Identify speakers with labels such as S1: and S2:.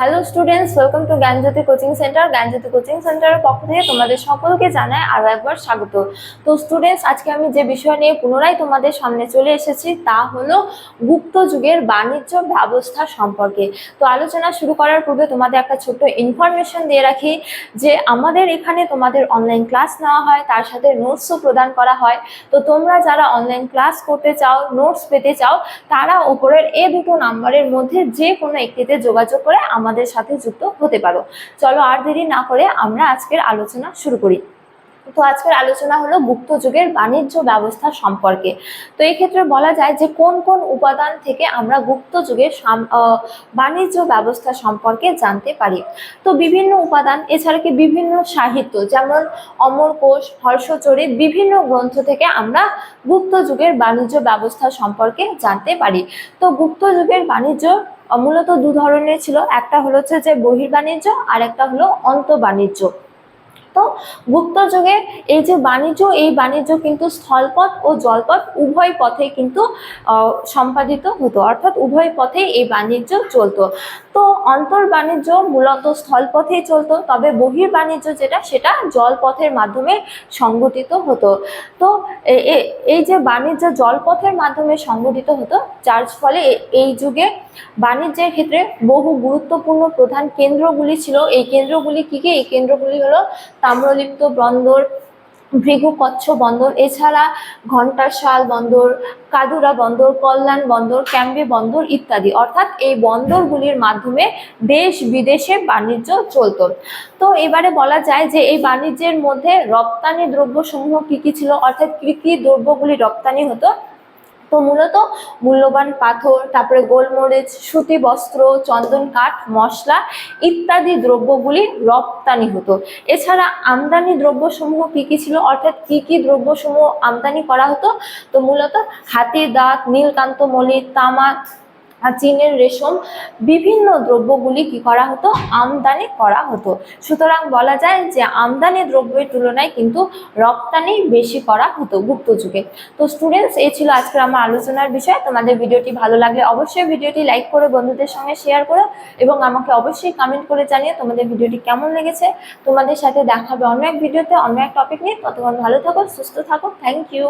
S1: Hello students welcome to Gyanjyoti coaching centre Gyanjyoti coaching সেন্টারের পক্ষ থেকে তোমাদের সকলকে জানাই আরও একবার স্বাগত। তো স্টুডেন্টস আজকে আমি যে বিষয় নিয়ে পুনরায় তোমাদের সামনে চলে এসেছি তা হলো গুপ্ত যুগের বাণিজ্য ব্যবস্থা সম্পর্কে। তো আলোচনা শুরু করার পূর্বে তোমাদের একটা ছোট্ট ইনফরমেশন দিয়ে রাখি যে আমাদের এখানে তোমাদের অনলাইন ক্লাস নেওয়া হয়, তার সাথে নোটসও প্রদান করা হয়। তো তোমরা যারা অনলাইন ক্লাস করতে চাও নোটস পেতে চাও, তারা ওপরের এ দুটো নাম্বারের মধ্যে যে কোনো একটিতে যোগাযোগ করে আমাদের সাথে যুক্ত হতে পারো। চলো আর দেরি না করে আমরা আজকের আলোচনা শুরু করি। তো আজকের আলোচনা হলো গুপ্ত যুগের বাণিজ্য ব্যবস্থা সম্পর্কে। তো এই ক্ষেত্রে বলা যায় যে কোন কোন উপাদান থেকে আমরা গুপ্ত যুগের বাণিজ্য ব্যবস্থা সম্পর্কে জানতে পারি। তো বিভিন্ন উপাদান, এছাড়া কি বিভিন্ন সাহিত্য, যেমন অমরকোষ, হর্ষচরিত, বিভিন্ন গ্রন্থ থেকে আমরা গুপ্ত যুগের বাণিজ্য ব্যবস্থা সম্পর্কে জানতে পারি। তো গুপ্ত যুগের বাণিজ্য মূলত দু ধরনের ছিল। একটা হলো হচ্ছে যে বহির্বাণিজ্য আর একটা হলো অন্ত বাণিজ্য তো গুপ্ত যুগে এই যে বাণিজ্য, এই বাণিজ্য কিন্তু স্থলপথ ও জলপথ উভয় পথে কিন্তু সম্পাদিত হতো। অর্থাৎ উভয় পথেই এই বাণিজ্য চলতো। তো অন্তর বাণিজ্য মূলত স্থলপথেই চলতো, তবে বহির বাণিজ্য যেটা, সেটা জলপথের মাধ্যমে সংগঠিত হতো। তো এই যে বাণিজ্য জলপথের মাধ্যমে সংগঠিত হতো, যার ফলে এই যুগে বাণিজ্যের ক্ষেত্রে বহু গুরুত্বপূর্ণ প্রধান কেন্দ্রগুলি ছিল। এই কেন্দ্রগুলি কি কি? এই কেন্দ্রগুলি হলো তাম্রলিপ্ত বন্দর, ভৃগু কচ্ছ বন্দর, এছাড়া ঘণ্টাশাল বন্দর, কাদুরা বন্দর, কল্যাণ বন্দর, ক্যাম্বে বন্দর ইত্যাদি। অর্থাৎ এই বন্দরগুলির মাধ্যমে দেশ বিদেশে বাণিজ্য চলতো। তো এবারে বলা যায় যে এই বাণিজ্যের মধ্যে রপ্তানি দ্রব্যসমূহ কি কি ছিল? অর্থাৎ কি কি দ্রব্যগুলি রপ্তানি হতো? তো মূলত মূল্যবান পাথর, তারপরে গোলমরিচ, সুতি বস্ত্র, চন্দন কাঠ, মশলা ইত্যাদি দ্রব্যগুলি রপ্তানি হতো। এছাড়া আমদানি দ্রব্যসমূহ কী কী ছিল? অর্থাৎ কী কী দ্রব্যসমূহ আমদানি করা হতো? তো মূলত হাতি দাঁত, নীলকান্ত মলি তামা চীনের রেশম বিভিন্ন দ্রব্যগুলি কি করা হতো? আমদানি করা হতো। সুতরাং বলা যায় যে আমদানি দ্রব্যের তুলনায় কিন্তু রপ্তানি বেশি করা হতো গুপ্ত যুগে। তো স্টুডেন্টস এই ছিল আজকের আমার আলোচনার বিষয়। তোমাদের ভিডিওটি ভালো লাগলে অবশ্যই ভিডিওটি লাইক করে বন্ধুদের সঙ্গে শেয়ার করো এবং আমাকে অবশ্যই কমেন্ট করে জানিয়ে তোমাদের ভিডিওটি কেমন লেগেছে। তোমাদের সাথে দেখা হবে অন্য এক ভিডিওতে, অন্য এক টপিক নিয়ে। ততক্ষণ ভালো থাকো, সুস্থ থাকো। Thank you